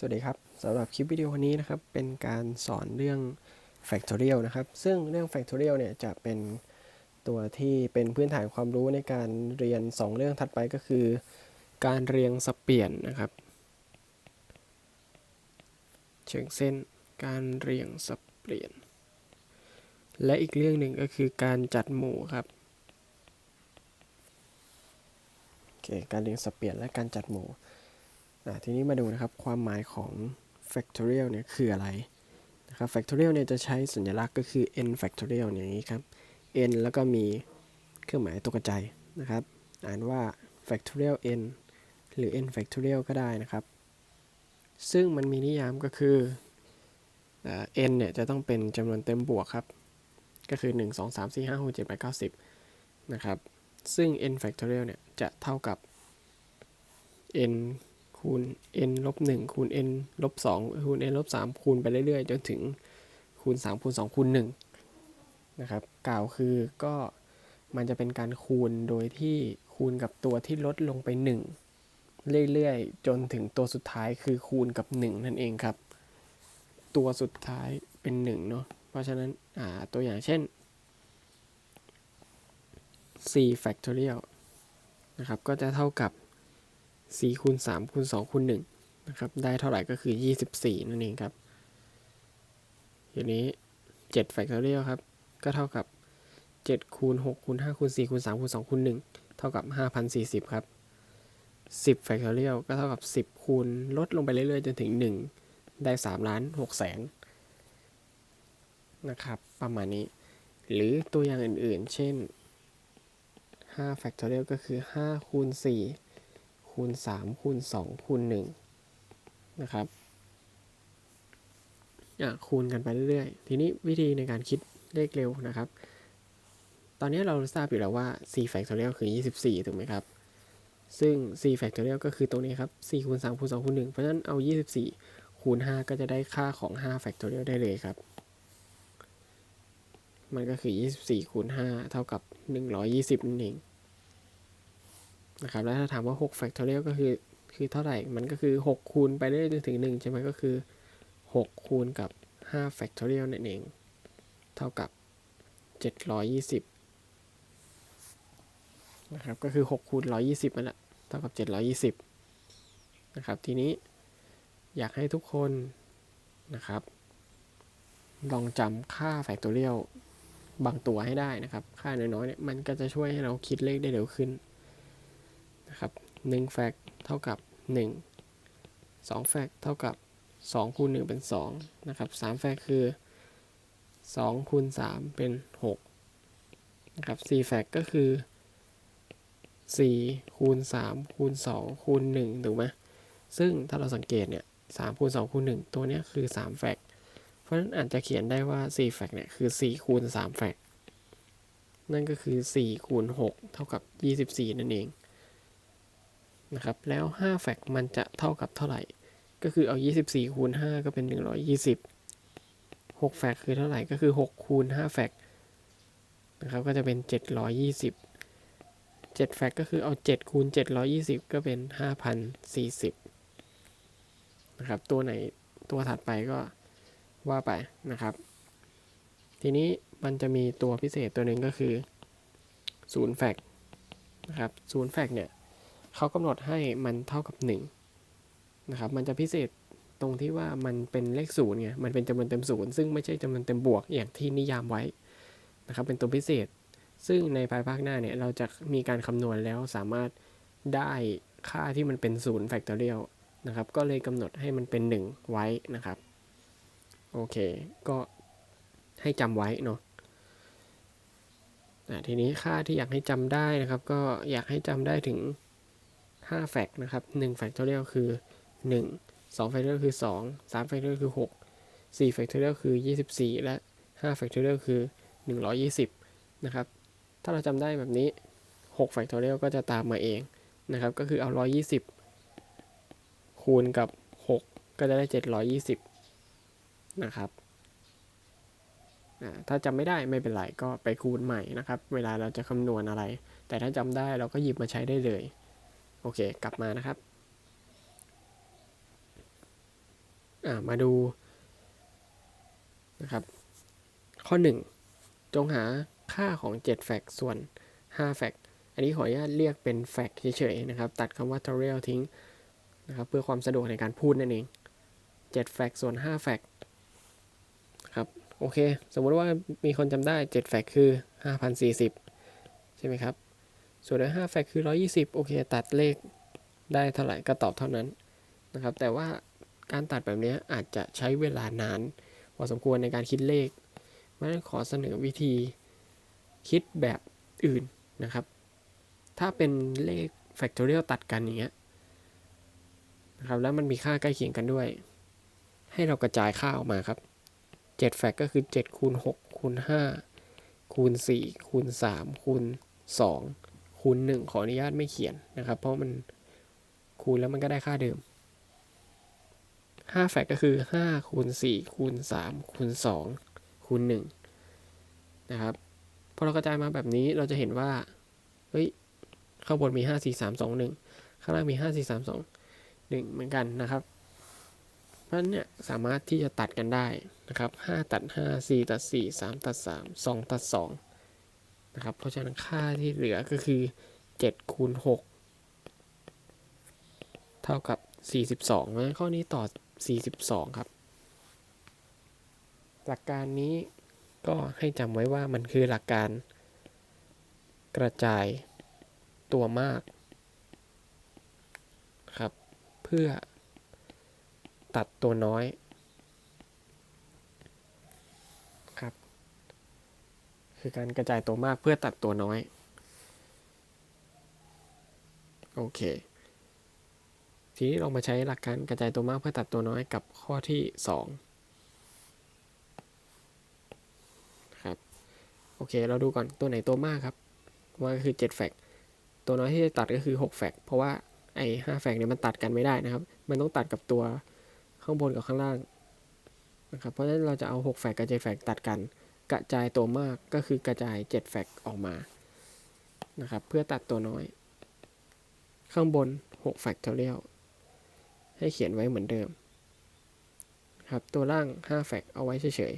สวัสดีครับสำหรับคลิปวิดีโอนี้นะครับ เป็นการสอนเรื่อง factorial นะครับ ซึ่งเรื่อง factorial เนี่ยจะเป็นตัวที่เป็นพื้นฐานความรู้ในการเรียน 2 เรื่องถัดไปก็คือ การเรียงสับเปลี่ยนนะครับ เชิงเส้นการเรียงสับเปลี่ยน และอีกเรื่องหนึ่งก็คือการจัดหมู่ครับโอเคการเรียงสับเปลี่ยนและการจัดหมู่ ทีนี้มาดูนะครับความหมายของ factorial เนี่ยคืออะไรนะครับ factorial เนี่ยจะใช้สัญลักษณ์ก็คือ n factorial อย่างนี้ครับ n แล้วก็มีเครื่องหมายตัวกระจายนะครับ อ่านว่า factorial n หรือ n factorial ก็ได้นะครับ ซึ่งมันมีนิยามก็คือ n เนี่ยจะต้องเป็นจำนวนเต็มบวกครับ ก็คือ 1 2 3 4 5 6 7 8 9 10 นะครับ ซึ่ง n factorial เนี่ยจะเท่ากับ n คูณ n ลบ1คูณ n ลบ2คูณ n ลบ3คูณไปเรื่อยๆ จนถึงคูณ 3 คูณ 2 คูณ 1 นะครับ กล่าวคือก็มันจะเป็นการคูณโดยที่คูณกับตัวที่ลดลงไป 1 เรื่อยๆ จนถึงตัวสุดท้ายคือคูณกับ 1 นั่นเองครับ ตัวสุดท้ายเป็น 1 เนาะเพราะฉะนั้นตัวอย่างเช่น c factorial นะครับ ก็จะเท่ากับ 4คูณ3คูณ2คูณ1นะครับ ได้เท่าไหร่ก็คือ 24 นั่นเองครับทีนี้7 factorial ครับ ก็เท่ากับ 7 คูณ 6 คูณ 5 คูณ 4 คูณ 3 คูณ 2 คูณ 1 เท่ากับ 5,040 ครับ 10 factorial ก็เท่ากับ 10 คูณลดลงไปเรื่อยๆ จนถึง 1 ได้3ล้าน6แสนนะครับ ประมาณนี้ หรือตัวอย่างอื่นๆ เช่น5 factorial ก็คือ 5 คูณ 4 คูณ3คูณ2คูณ1นะครับคูณกันไปเรื่อยๆ ทีนี้วิธีในการคิดเลขเร็วนะครับ ตอนนี้เราทราบอยู่แล้วว่า c factorial คือ 24 ถูกไหมครับ ซึ่ง c factorial ก็คือตรงนี้ครับ 4 คูณ3คูณ2คูณ1เพราะฉะนั้นเอา 24 คูณ 5 ก็จะได้ค่าของ 5 factorial ได้เลยครับ มันก็คือ 24 คูณ 5 เท่ากับ 120 นั่นเอง นะครับแล้วถ้าถามว่า6 factorial ก็คือคือเท่าไหร่ มันก็คือ 6 คูณไปเรื่อยจนถึง 1 ใช่ไหมก็คือ 6 คูณกับ5 factorial นั่นเอง เท่ากับ 720นะครับก็คือ 6 คูณ 120นั่นแหละเท่ากับ 720นะครับทีนี้อยากให้ทุกคนนะครับ ลองจำค่า factorial บางตัวให้ได้นะครับ ค่าน้อยๆเนี่ยมันก็จะช่วยให้เราคิดเลขได้เร็วขึ้น นะครับ1แฟกเท่ากับ 1 2แฟกเท่ากับ 2คูณ1เป็น 2 นะครับ3แฟกคือ 2คูณ3เป็น 6 นะครับ4แฟกก็คือ 4 คูณ 3 คูณ 2 คูณ 1 ถูกไหมซึ่งถ้าเราสังเกตเนี่ย3คูณ2คูณ1ตัวนี้คือ 3 แฟกเพราะฉะนั้นอาจจะเขียนได้ว่า 4 แฟกเนี่ยคือ 4 คูณ 3 แฟกนั่นก็คือ 4 คูณ 6 เท่ากับ 24 นั่นเอง นะครับ แล้ว 5 แฟกมันจะเท่ากับเท่าไหร่ ก็คือเอา 24 คูณ 5 ก็เป็น 120 6 แฟกคือเท่าไหร่ ก็คือ 6 คูณ 5 แฟกนะครับ ก็จะเป็น 720 7 แฟกก็คือเอา 7 คูณ 720 ก็เป็น 5,040 นะครับ ตัวไหนตัวถัดไปก็ว่าไปนะครับ ทีนี้มันจะมีตัวพิเศษตัวหนึ่งก็คือ0แฟกนะครับ0แฟกเนี่ย เขากำหนดให้มันเท่ากับ1นะครับ มันจะพิเศษตรงที่ว่ามันเป็นเลขศูนย์ไง มันเป็นจำนวนเต็มศูนย์ซึ่งไม่ใช่จำนวนเต็มบวกอย่างที่นิยามไว้นะครับ เป็นตัวพิเศษ ซึ่งในภายภาคหน้าเนี่ยเราจะมีการคำนวณแล้วสามารถได้ค่าที่มันเป็นศูนย์แฟกตอเรียลนะครับ ก็เลยกำหนดให้มันเป็น 1 ไว้นะครับ โอเค ก็ให้จำไว้เนาะทีนี้ค่าที่อยากให้จำได้นะครับ ก็อยากให้จำได้ถึง 5 แฟกนะครับ1แฟกทอเรียลคือ 1 2แฟกทอเรียลคือ 2 3แฟกทอเรียลคือ 6 4แฟกทอเรียลคือ 24 และ5แฟกทอเรียลคือ 120 นะครับ ถ้าเราจำได้แบบนี้6แฟกทอเรียลก็จะตามมาเองนะครับ ก็คือเอา 120 คูณกับ 6 ก็จะได้ 720 นะครับถ้าจำไม่ได้ไม่เป็นไรก็ไปคูณใหม่นะครับ เวลาเราจะคำนวณอะไร แต่ถ้าจำได้เราก็หยิบมาใช้ได้เลย โอเค กลับมานะครับ อ่า มาดูนะครับ ข้อ 1 จงหาค่าของ 7 แฟกส่วน 5 แฟกอันนี้ขออนุญาตเรียกเป็นแฟกเฉยๆนะครับ ตัดคำว่า tutorial ทิ้งนะครับ เพื่อความสะดวกในการพูดนั่นเอง 7 แฟกส่วน 5 แฟกครับ โอเค สมมติว่ามีคนจำได้ 7 แฟกคือ 5,040 ใช่ไหมครับ ส่วน5แฟกคือ 120 โอเค ตัดเลขได้เท่าไหร่ก็ตอบเท่านั้นนะครับ แต่ว่าการตัดแบบนี้อาจจะใช้เวลานานพอสมควรในการคิดเลขเพราะฉะนั้นขอเสนอวิธีคิดแบบอื่นนะครับ ถ้าเป็นเลข factorial ตัดกันอย่างเงี้ยนะครับแล้วมันมีค่าใกล้เคียงกันด้วย ให้เรากระจายค่าออกมาครับ7แฟกก็คือ7คูณ6คูณ5คูณ4คูณ3คูณ2 คูณ1ขออนุญาตไม่เขียนนะครับ เพราะมันคูณแล้วมันก็ได้ค่าเดิม5แฟกก็คือ5คูณ4คูณ3คูณ2คูณ1นะครับพอเรากระจายมาแบบนี้เราจะเห็นว่าเฮ้ยข้างบนมี 5 4 3 2 1 ข้างล่างมี 5 4 3 2 1 เหมือนกันนะครับเพราะนั้นเนี่ยสามารถที่จะตัดกันได้นะครับ 5 ตัด 5 4 ตัด 4 3 ตัด 3 2 ตัด 2 นะครับ เพราะฉะนั้นค่าที่เหลือก็คือ7คูณ6เท่ากับ 42เพราะข้อนี้ต่อ 42 ครับ หลักการนี้ก็ให้จำไว้ว่ามันคือหลักการกระจายตัวมากครับ เพื่อตัดตัวน้อยครับ คือการกระจายตัวมากเพื่อตัดตัวน้อย โอเค ทีนี้เรามาใช้หลักการกระจายตัวมากเพื่อตัดตัวน้อยกับข้อที่2ครับ โอเค เราดูก่อนตัวไหนตัวมากครับ ว่าก็คือ7แฟกตัวน้อยที่จะตัดก็คือ6แฟกเพราะว่าไอ้5แฟกเนี่ยมันตัดกันไม่ได้นะครับ มันต้องตัดกับตัวข้างบนกับข้างล่างนะครับ เพราะฉะนั้นเราจะเอา6แฟกกับ7แฟกตัดกัน กระจายตัวมากก็คือกระจาย 7 แฟกออกมานะครับ เพื่อตัดตัวน้อย ข้างบน6แฟกทอเรียลให้เขียนไว้เหมือนเดิม ครับ ตัวล่าง5แฟกเอาไว้เฉย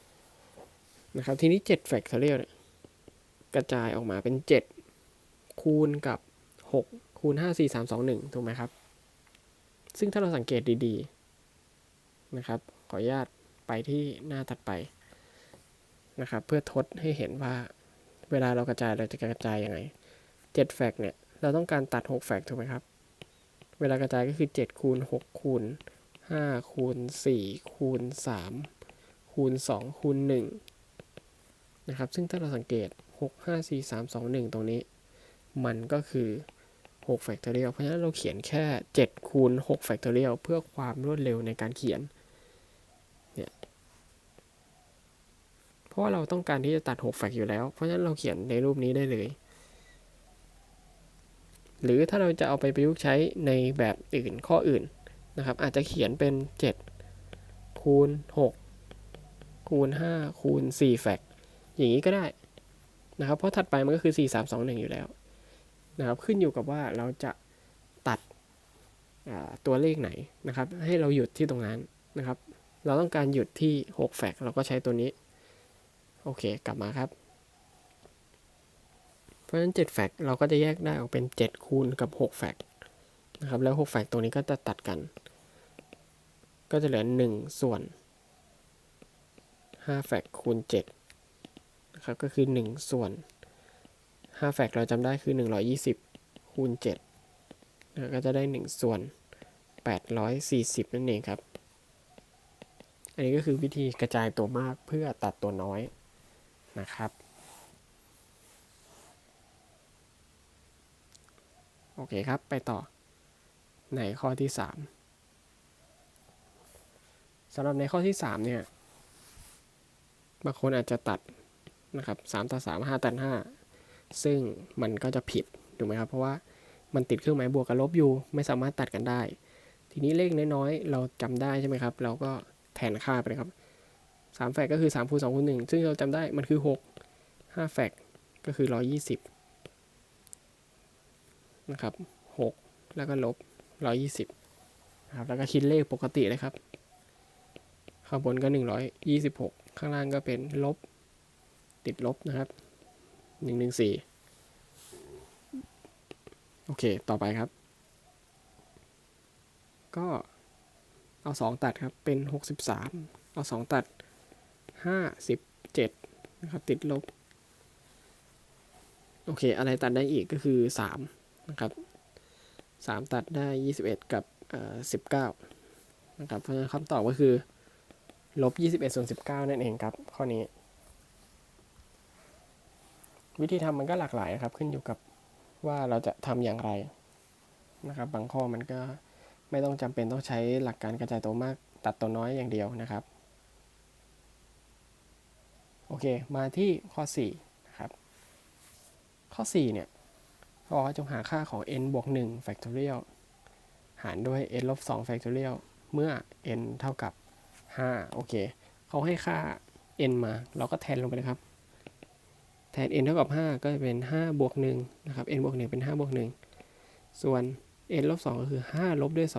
ๆนะครับ ทีนี้7แฟกทอเรียลเนี่ยกระจายออกมาเป็น 7 คูณกับ 6 คูณ 5 4 3 2 1 ถูกไหมครับ ซึ่งถ้าเราสังเกตดีๆ นะครับ ขออนุญาตไปที่หน้าถัดไป นะครับ เพื่อทดให้เห็นว่าเวลาเรากระจายเราจะกระจายยังไง7แฟกเนี่ยเราต้องการตัด6แฟกถูกไหมครับ เวลากระจายก็คือ7คูณ6คูณ5คูณ4คูณ3คูณ2คูณ1นะครับ ซึ่งถ้าเราสังเกต 6 5 4 3 2 1 ตรงนี้ มันก็คือ6 factorial เพราะฉะนั้นเราเขียนแค่ 7 คูณ6 factorial เพื่อความรวดเร็วในการเขียน เนี่ย ราะเราต้องการที่จะตัด6แฟกอยู่แล้ว เพราะฉะนั้นเราเขียนในรูปนี้ได้เลย หรือถ้าเราจะเอาไปประยุกต์ใช้ในแบบอื่นข้ออื่นนะครับ อาจจะเขียนเป็น 7 คูณ 6 คูณ 5 คูณ 4 แฟกอย่างนี้ก็ได้นะครับ เพราะถัดไปมันก็คือ 4 3 2 1 อยู่แล้วนะครับ ขึ้นอยู่กับว่าเราจะตัดตัวเลขไหนนะครับ ให้เราหยุดที่ตรงนั้นนะครับ เราต้องการหยุดที่ 6 แฟกเราก็ใช้ตัวนี้ โอเค กลับมาครับ เพราะฉะนั้น 7 แฟกเราก็จะแยกได้ออกเป็น 7 คูณกับ 6 แฟกนะครับ แล้ว 6 แฟกตัวนี้ก็จะตัดกัน ก็จะเหลือ 1 ส่วน 5 แฟกคูณ7นะครับ ก็คือ 1 ส่วน 5 แฟกเราจำได้คือ 120 คูณ7แล้วก็จะได้ 1 ส่วน 840 นั่นเองครับ อันนี้ก็คือวิธีกระจายตัวมากเพื่อตัดตัวน้อย นะครับ โอเคครับไปต่อในข้อที่ 3สำหรับในข้อที่ 3 เนี่ย บางคนอาจจะตัดนะครับ3ตัด3 5ตัด5ซึ่งมันก็จะผิดถูกไหมครับ เพราะว่ามันติดเครื่องหมายบวกกับลบอยู่ ไม่สามารถตัดกันได้ ทีนี้เลขน้อยๆ เราจำได้ใช่ไหมครับ เราก็แทนค่าไปเลยครับ 3แฟกก็คือ3คูณ2คูณ1ซึ่งเราจำได้มันคือ6 5แฟกก็คือ120นะครับ6แล้วก็ลบ120นะครับแล้วก็คิดเลขปกติเลยครับ ข้างบนก็126ข้างล่างก็เป็นลบ ติดลบนะครับ114โอเค ต่อไปครับ ก็เอา2ตัดครับ เป็น63เอา2ตัด 57นะครับติดลบ โอเค อะไรตัดได้อีกก็คือ3นะครับ3 ตัดได้ 21 กับเอ่อ19นะครับเพราะฉะนั้นคำตอบก็คือลบ 21ส่วน19 นั่นเองครับ ข้อนี้ วิธีทำมันก็หลากหลายนะครับ ขึ้นอยู่กับว่าเราจะทำอย่างไรนะครับ บางข้อมันก็ไม่ต้องจำเป็นต้องใช้หลักการกระจายตัวมากตัดตัวน้อยอย่างเดียวนะครับ โอเค มาที่ข้อ4นะครับ ข้อ4เนี่ยเขาบอกว่าจงหาค่าของ n บวก1 factorial หารด้วย n ลบ2 factorial เมื่อ n เท่ากับ 5 โอเค เขาให้ค่า n มา เราก็แทนลงไปเลยครับ แทน n เท่ากับ 5 ก็จะเป็น 5 บวก1นะครับ n บวก1เป็น 5 บวก1ส่วน n ลบ2ก็คือ 5 ลบด้วย2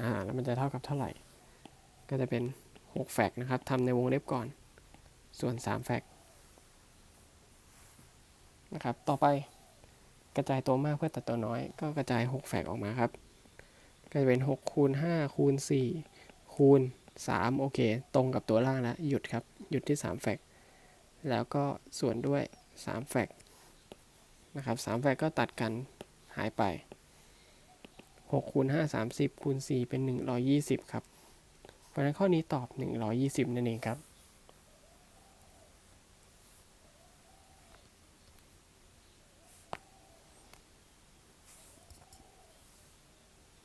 อ่า แล้วมันจะเท่ากับเท่าไหร่ ก็จะเป็น 6 แฟกนะครับทำในวงเล็บก่อน ส่วน 3 แฟกนะครับ ต่อไปกระจายตัวมากเพื่อตัดตัวน้อย ก็กระจาย 6 แฟกออกมาครับ ก็จะเป็น 6 คูณ 5 คูณ 4 คูณ 3 โอเค ตรงกับตัวล่างแล้ว หยุดครับ หยุดที่ 3 แฟกแล้วก็ส่วนด้วย 3 แฟกนะครับ3แฟกก็ตัดกันหายไป6คูณ5 30คูณ4เป็น 120 ครับ เพราะฉะนั้นข้อนี้ตอบ 120 นั่นเองครับ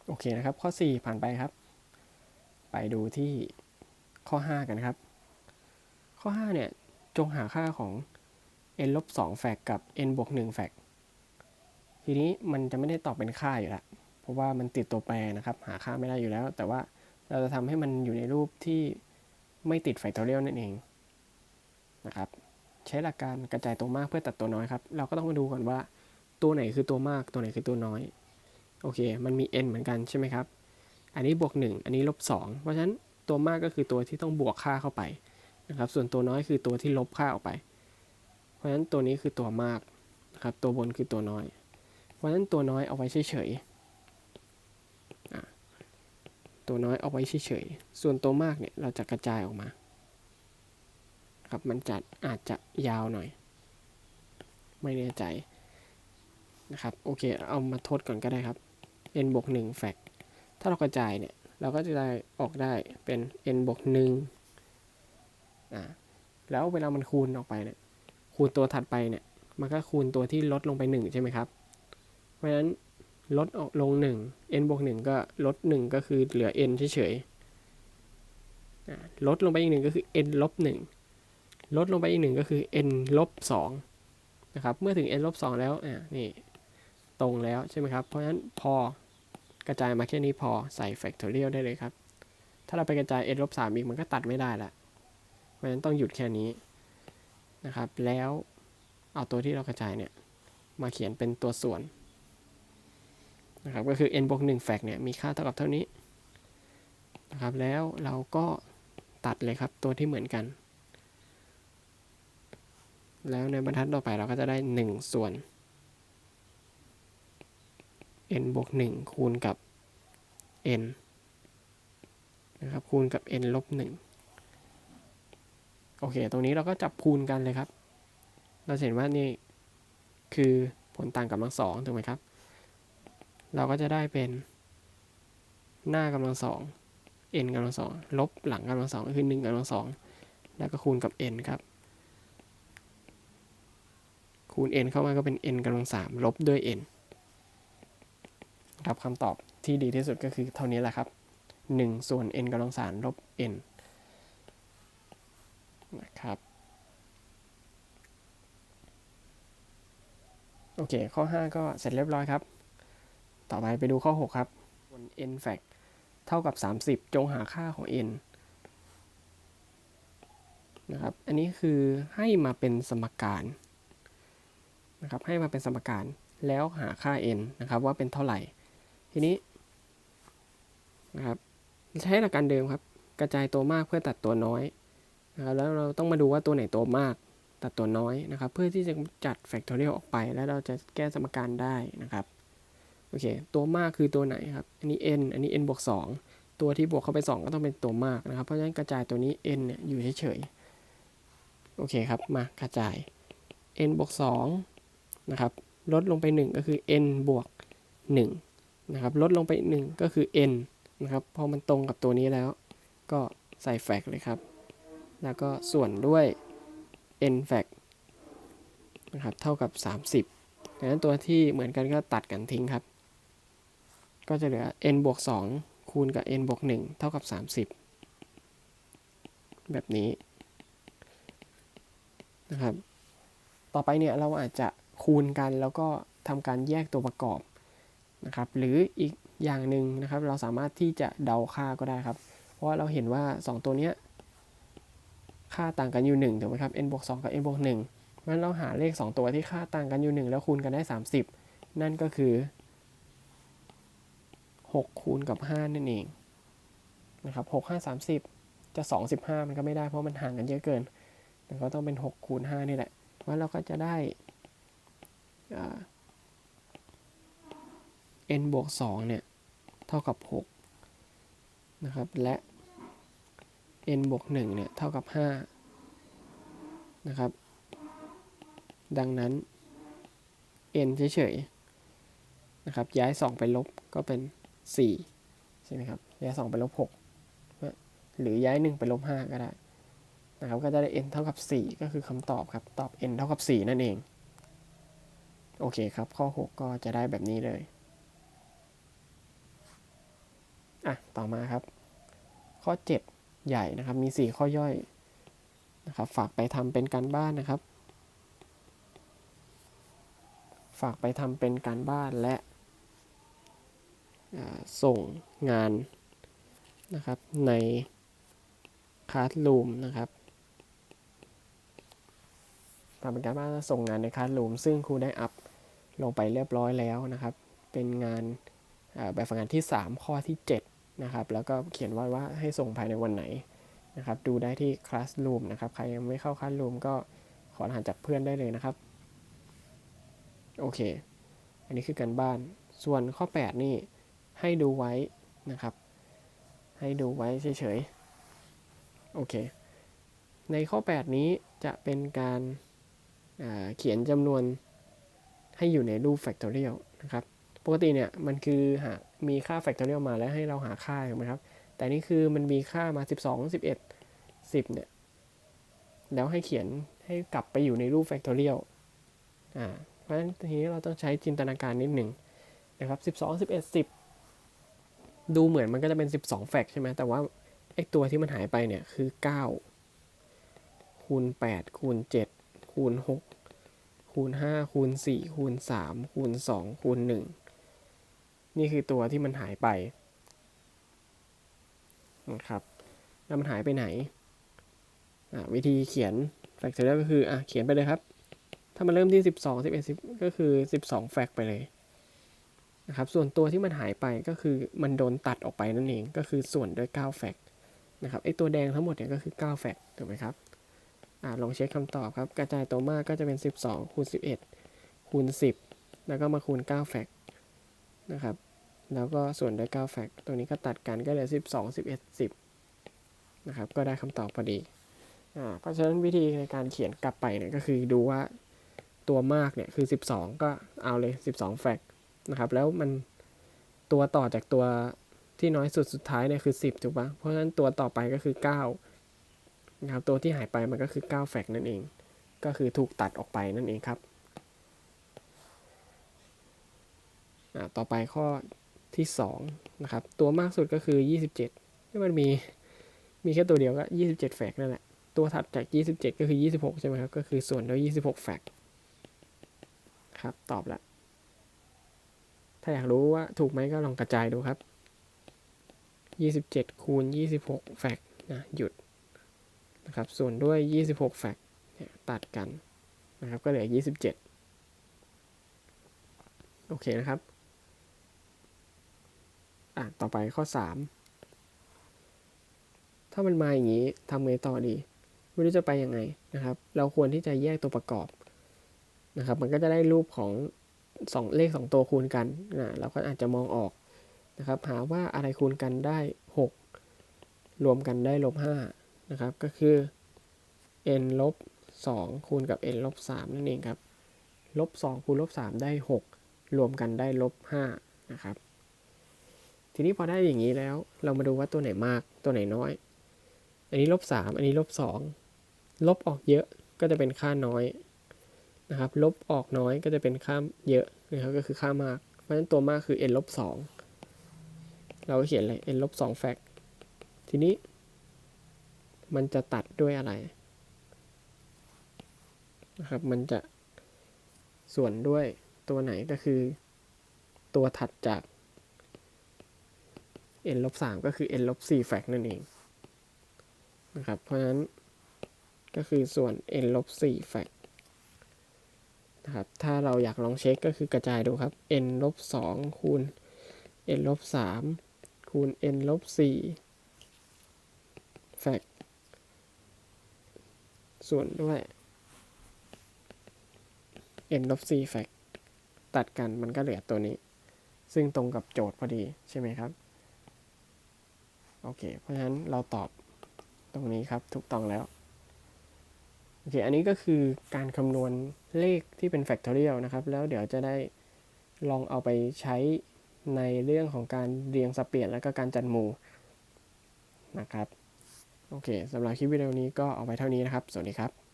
โอเคนะครับ ข้อ 4 ผ่านไปครับ ไปดูที่ข้อ 5 กันครับ ข้อ 5 เนี่ย จงหาค่าของ n ลบ2แฟกกับ n บวก1แฟกทีนี้มันจะไม่ได้ตอบเป็นค่าอยู่แล้ว เพราะว่ามันติดตัวแปรนะครับ หาค่าไม่ได้อยู่แล้ว แต่ว่า เราจะทำให้มันอยู่ในรูปที่ไม่ติดแฟกทอเรียลนั่นเองนะครับ ใช้หลักการกระจายตัวมากเพื่อตัดตัวน้อยครับ เราก็ต้องมาดูก่อนว่าตัวไหนคือตัวมาก ตัวไหนคือตัวน้อย โอเค มันมี n เหมือนกันใช่ไหมครับ อันนี้บวก 1 อันนี้ลบ 2 เพราะฉะนั้นตัวมากก็คือตัวที่ต้องบวกค่าเข้าไปนะครับ ส่วนตัวน้อยคือตัวที่ลบค่าออกไป เพราะฉะนั้นตัวนี้คือตัวมากนะครับ ตัวบนคือตัวน้อย เพราะฉะนั้นตัวน้อยเอาไว้เฉยๆ ตัวน้อยเอาไว้เฉยๆ ส่วนตัวมากเนี่ยเราจะกระจายออกมา ครับมันจะอาจจะยาวหน่อย ไม่แน่ใจนะครับ โอเค เอามาทดก่อนก็ได้ครับ n บวก1แฟกถ้าเรากระจายเนี่ย เราก็จะได้ออกได้เป็น n บวก1อ่าแล้วเวลามันคูณออกไปเนี่ย คูณตัวถัดไปเนี่ย มันก็คูณตัวที่ลดลงไป 1 ใช่ไหมครับ เพราะฉะนั้น ลดออกลง 1 n บวก1ก็ลด 1 ก็คือเหลือ n เฉยๆลดลงไปอีกหนึ่งก็คือ n ลบ1ลดลงไปอีกหนึ่งก็คือ n ลบ2นะครับเมื่อถึง n ลบ2แล้วอ่านี่ตรงแล้วใช่ไหมครับ เพราะฉะนั้นพอกระจายมาแค่นี้พอใส่ factorial ได้เลยครับ ถ้าเราไปกระจาย n ลบ3อีกมันก็ตัดไม่ได้ละเพราะฉะนั้นต้องหยุดแค่นี้นะครับ แล้วเอาตัวที่เรากระจายเนี่ยมาเขียนเป็นตัวส่วน นะครับก็คือ n บวก1แฟกเนี่ยมีค่าเท่ากับเท่านี้นะครับแล้วเราก็ตัดเลยครับตัวที่เหมือนกัน แล้วในบรรทัดต่อไปเราก็จะได้ 1 ส่วน n บวก1คูณกับ n นะครับคูณกับ n ลบ1โอเค ตรงนี้เราก็จับคูณกันเลยครับ เราเห็นว่านี่คือผลต่างกำลังสองถูกไหมครับ เราก็จะได้เป็นหน้ากำลังสอง n กำลังสองลบหลังกำลังสองก็คือ1กำลังสองแล้วก็คูณกับ n ครับ คูณ n เข้ามาก็เป็น n กำลังสามลบด้วย n ครับคำตอบที่ดีที่สุดก็คือเท่านี้แหละครับ 1 ส่วน n กำลังสามลบ n นะครับโอเค ข้อ 5 ก็เสร็จเรียบร้อยครับ ต่อไปไปดูข้อ 6 ครับบน n fact เท่ากับ 30 จงหาค่าของ n นะครับ อันนี้คือให้มาเป็นสมการนะครับ ให้มาเป็นสมการแล้วหาค่า n นะครับว่าเป็นเท่าไหร่ ทีนี้นะครับใช้หลักการเดิมครับ กระจายตัวมากเพื่อตัดตัวน้อยนะครับแล้วเราต้องมาดูว่าตัวไหนตัวมากตัดตัวน้อยนะครับ เพื่อที่จะจัดแฟกทอเรียลออกไป แล้วเราจะแก้สมการได้นะครับ โอเค ตัวมากคือตัวไหนครับ อันนี้ n อันนี้ n บวก2ตัวที่บวกเข้าไป 2 ก็ต้องเป็นตัวมากนะครับ เพราะฉะนั้นกระจายตัวนี้ n เนี่ยอยู่เฉยๆ โอเคครับ มากระจาย n บวก2นะครับ ลดลงไป 1 ก็คือ n บวก1นะครับ ลดลงไป 1 ก็คือ n นะครับ พอมันตรงกับตัวนี้แล้ว ก็ใส่แฟกเลยครับ แล้วก็ส่วนด้วย n แฟกนะครับ เท่ากับ 30ดังนั้นตัวที่เหมือนกันก็ตัดกันทิ้งครับ ก็จะเหลือ n บวก2คูณกับ n บวก1เท่ากับ 30 แบบนี้นะครับ ต่อไปเนี่ยเราอาจจะคูณกันแล้วก็ทำการแยกตัวประกอบนะครับ หรืออีกอย่างหนึ่งนะครับ เราสามารถที่จะเดาค่าก็ได้ครับ เพราะว่าเราเห็นว่า 2 ตัวเนี้ยค่าต่างกันอยู่1ถูกไหมครับ n บวก2กับ n บวก1งั้นเราหาเลข 2 ตัวที่ค่าต่างกันอยู่ 1 แล้วคูณกันได้ 30 นั่นก็คือ 6 คูณกับ 5 นั่นเองนะครับ6 5 30 จะ25มันก็ไม่ได้เพราะมันห่างกันเยอะเกิน มันก็ต้องเป็น 6 คูณ 5 นี่แหละว่าเราก็จะได้ n บวก 2 เนี่ย เท่ากับ 6 นะครับ และ n บวก 1 เนี่ย เท่ากับ 5 นะครับ ดังนั้น n เฉยๆนะครับ ย้าย 2 ไปลบก็เป็น 4 ใช่ไหมครับ ย้าย 2 ไปลบ6หรือย้าย 1 ไปลบ5ก็ได้นะครับก็จะได้ n เท่ากับ 4 ก็คือคำตอบครับ ตอบ n เท่ากับ 4 นั่นเอง โอเคครับ ข้อ 6 ก็จะได้แบบนี้เลย อะ ต่อมาครับ ข้อ 7 ใหญ่นะครับ มี 4 ข้อย่อยนะครับ ฝากไปทำเป็นการบ้านนะครับ ฝากไปทำเป็นการบ้านและ ส่งงานนะครับในคลาสรูมนะครับทำเป็นการบ้านส่งงานในคลาสรูมซึ่งครูได้อัพลงไปเรียบร้อยแล้วนะครับ เป็นงานแบบฝึกงานที่ 3 ข้อที่ 7 นะครับ แล้วก็เขียนไว้ว่าให้ส่งภายในวันไหนนะครับ ดูได้ที่ Classroom นะครับ ใครยังไม่เข้า Classroom ก็ขอรหัสจากเพื่อนได้เลยนะครับ โอเค อันนี้คือการบ้าน ส่วนข้อ 8 นี่ ให้ดูไว้นะครับ ให้ดูไว้เฉยๆ โอเค ในข้อ 8 นี้จะเป็นการเขียนจำนวนให้อยู่ในรูป factorial นะครับ ปกติเนี่ยมันคือหามีค่า factorial มาแล้วให้เราหาค่าถูกไหมครับ แต่นี่คือมันมีค่ามา 12 11 10 เนี่ย แล้วให้เขียนให้กลับไปอยู่ในรูป factorial อ่า เพราะฉะนั้นทีนี้เราต้องใช้จินตนาการนิดหนึ่งนะครับ 12 11 10 ดูเหมือนมันก็จะเป็น 12 แฟกใช่ไหมแต่ว่าไอ้ตัวที่มันหายไปเนี่ยคือ 9 คูณ 8 คูณ 7 คูณ 6 คูณ 5 คูณ 4 คูณ 3 คูณ 2 คูณ 1 นี่คือตัวที่มันหายไปนะครับแล้วมันหายไปไหน วิธีเขียน factorial ก็คือ อะ เขียนไปเลยครับ ถ้ามันเริ่มที่ 12 11 10 ก็คือ 12 แฟกไปเลย นะครับส่วนตัวที่มันหายไปก็คือมันโดนตัดออกไปนั่นเองก็คือส่วนด้วย 9 แฟกนะครับไอตัวแดงทั้งหมดเนี่ยก็คือ 9 แฟกถูกไหมครับอ่าลองเช็คคำตอบครับ กระจายตัวมากก็จะเป็น 12คูณ11คูณ10 แล้วก็มาคูณ 9 แฟกนะครับแล้วก็ส่วนด้วย 9 แฟกตัวนี้ก็ตัดกันก็เหลือ 12 11 10นะครับก็ได้คำตอบพอดีอ่าเพราะฉะนั้นวิธีในการเขียนกลับไปเนี่ยก็คือดูว่าตัวมากเนี่ยคือ 12 ก็เอาเลย 12 แฟก นะครับ แล้วมันตัวต่อจากตัวที่น้อยสุดสุดท้ายเนี่ยคือ 10 ถูกปะเพราะฉะนั้นตัวต่อไปก็คือ9นะครับ ตัวที่หายไปมันก็คือ9แฟกนั่นเอง ก็คือถูกตัดออกไปนั่นเองครับ ต่อไปข้อที่2นะครับ ตัวมากสุดก็คือ 27ที่มันมีมีแค่ตัวเดียวก็ 27 แฟกนั่นแหละ ตัวถัดจาก 27 ก็คือ 26 ใช่ไหมครับ ก็คือส่วนด้วย 26 แฟกครับ ตอบละ ถ้าอยากรู้ว่าถูกไหมก็ลองกระจายดูครับ 27 คูณ 26 แฟกนะหยุดนะครับส่วนด้วย 26 แฟกเนี่ยตัดกันนะครับก็เหลือ 27 โอเคนะครับอะต่อไปข้อ 3 ถ้ามันมาอย่างนี้ทำไงต่อดี ไม่รู้จะไปยังไงนะครับ เราควรที่จะแยกตัวประกอบนะครับ มันก็จะได้รูปของ สองเลขสองตัวคูณกันนะเราก็อาจจะมองออกนะครับ หาว่าอะไรคูณกันได้ 6 รวมกันได้ลบ5นะครับ ก็คือ n ลบ2คูณกับ n ลบ3นั่นเองครับ ลบ2คูณลบ3ได้ 6 รวมกันได้ลบ5นะครับ ทีนี้พอได้อย่างนี้แล้ว เรามาดูว่าตัวไหนมาก ตัวไหนน้อย อันนี้ลบ3อันนี้ลบ2ลบออกเยอะก็จะเป็นค่าน้อย นะครับลบออกน้อยก็จะเป็นค่าเยอะนะครับก็คือค่ามาก เพราะฉะนั้นตัวมากคือ n ลบ2เราก็เขียนเลย n ลบ2แฟกทีนี้ มันจะตัดด้วยอะไรนะครับมันจะส่วนด้วยตัวไหนก็คือ ตัวถัดจาก n ลบ3ก็คือ n ลบ4แฟกนั่นเองนะครับเพราะฉะนั้นก็คือส่วน n ลบ4แฟก นะครับ ถ้าเราอยากลองเช็คก็คือกระจายดูครับ n ลบ2คูณ n ลบ3คูณ n ลบ4แฟกส่วนด้วย n ลบ4แฟกตัดกันมันก็เหลือตัวนี้ ซึ่งตรงกับโจทย์พอดีใช่ไหมครับ โอเค เพราะฉะนั้นเราตอบตรงนี้ครับถูกต้องแล้ว โอเค อันนี้ก็คือการคำนวณเลขที่เป็น factorial นะครับ แล้วเดี๋ยวจะได้ลองเอาไปใช้ในเรื่องของการเรียงสับเปลี่ยนแล้วก็การจัดหมู่นะครับ โอเคสำหรับคลิปวิดีโอนี้ก็เอาไว้เท่านี้นะครับ สวัสดีครับ